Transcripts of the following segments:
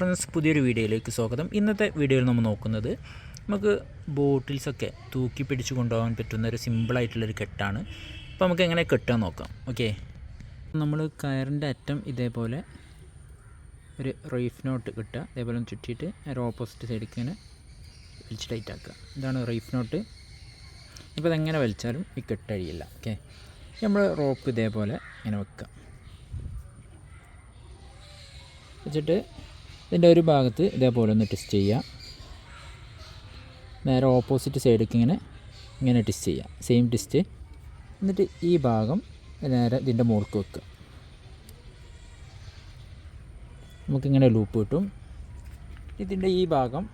Friends പുതിയൊരു വീഡിയോയിലേക്ക് സ്വാഗതം. ഇന്നത്തെ വീഡിയോയിൽ നമ്മൾ നോക്കുന്നത് നമുക്ക് ബോട്ടിൽസൊക്കെ തൂക്കി പിടിച്ച് കൊണ്ടുപോകാൻ പറ്റുന്ന ഒരു സിമ്പിളായിട്ടുള്ളൊരു കെട്ടാണ്. അപ്പോൾ നമുക്ക് എങ്ങനെ കെട്ടാൻ നോക്കാം. ഓക്കെ. നമ്മൾ കയറിന്റെ അറ്റം ഇതേപോലെ ഒരു റീഫ് നോട്ട് കിട്ടുക. അതേപോലെ ഒന്ന് ചുറ്റിയിട്ട് ഒരു ഓപ്പോസിറ്റ് സൈഡിലേക്ക് ഇങ്ങനെ വലിച്ച് ടൈറ്റ് ആക്കുക. ഇതാണ് റീഫ് നോട്ട് ഇപ്പോൾ അതെങ്ങനെ വലിച്ചാലും ഈ കെട്ടഴിയില്ല ഓക്കെ. നമ്മൾ റോപ്പ് ഇതേപോലെ ഇങ്ങനെ വെക്കാം വെച്ചിട്ട് ഇതിന്റെ ഒരു ഭാഗത്ത് ഇതേപോലെ ഒന്ന് ട്വിസ്റ്റ് ചെയ്യുക. നേരെ ഓപ്പോസിറ്റ് സൈഡിലേക്ക് ഇങ്ങനെ ഇങ്ങനെ ട്വിസ്റ്റ് ചെയ്യുക. സെയിം ട്വിസ്റ്റ് എന്നിട്ട് ഈ ഭാഗം നേരെ ഇതിന്റെ മുകൾക്ക് വെക്കുക. നമുക്കിങ്ങനെ ലൂപ്പ് കിട്ടും. ഇതിന്റെ ഈ ഭാഗം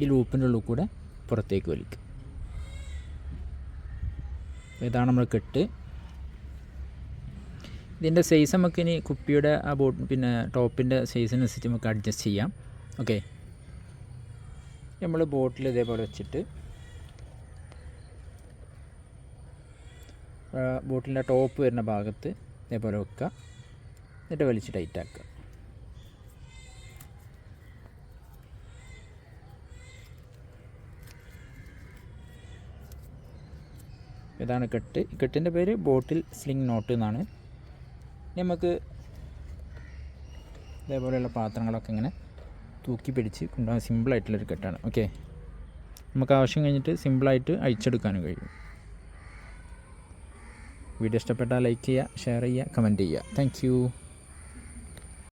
ഈ ലൂപ്പിന്റെ ഉള്ളിൽ കൂടെ പുറത്തേക്ക് വലിക്കും ഇതാണ് നമ്മൾ കെട്ട്. ഇതിന്റെ സൈസ് നമുക്ക് ഇനി കുപ്പിയുടെ ആ ബോട്ട് പിന്നെ ടോപ്പിന്റെ സൈസിനനുസരിച്ച് നമുക്ക് അഡ്ജസ്റ്റ് ചെയ്യാം. ഓക്കെ നമ്മൾ ബോട്ടിൽ ഇതേപോലെ വെച്ചിട്ട് ബോട്ടിന്റെ ടോപ്പ് വരുന്ന ഭാഗത്ത് ഇതേപോലെ വെക്കുക. എന്നിട്ട് വലിച്ച് ടൈറ്റ് ആക്കുക. ഇതാണ് കെട്ട്. കെട്ടിന്റെ പേര് ബോട്ടിൽ സ്ലിംഗ് നോട്ട് എന്നാണ്. നമുക്ക് ഇതേപോലെയുള്ള പാത്രങ്ങളൊക്കെ ഇങ്ങനെ തൂക്കി പിടിച്ച് കൊണ്ടുപോകാൻ സിമ്പിളായിട്ടുള്ളൊരു കെട്ടാണ്. ഓക്കെ നമുക്ക് ആവശ്യം കഴിഞ്ഞിട്ട് സിമ്പിളായിട്ട് അഴിച്ചെടുക്കാനും കഴിയും. വീഡിയോ ഇഷ്ടപ്പെട്ടാൽ ലൈക്ക് ചെയ്യുക ഷെയർ ചെയ്യുക കമന്റ് ചെയ്യുക. താങ്ക്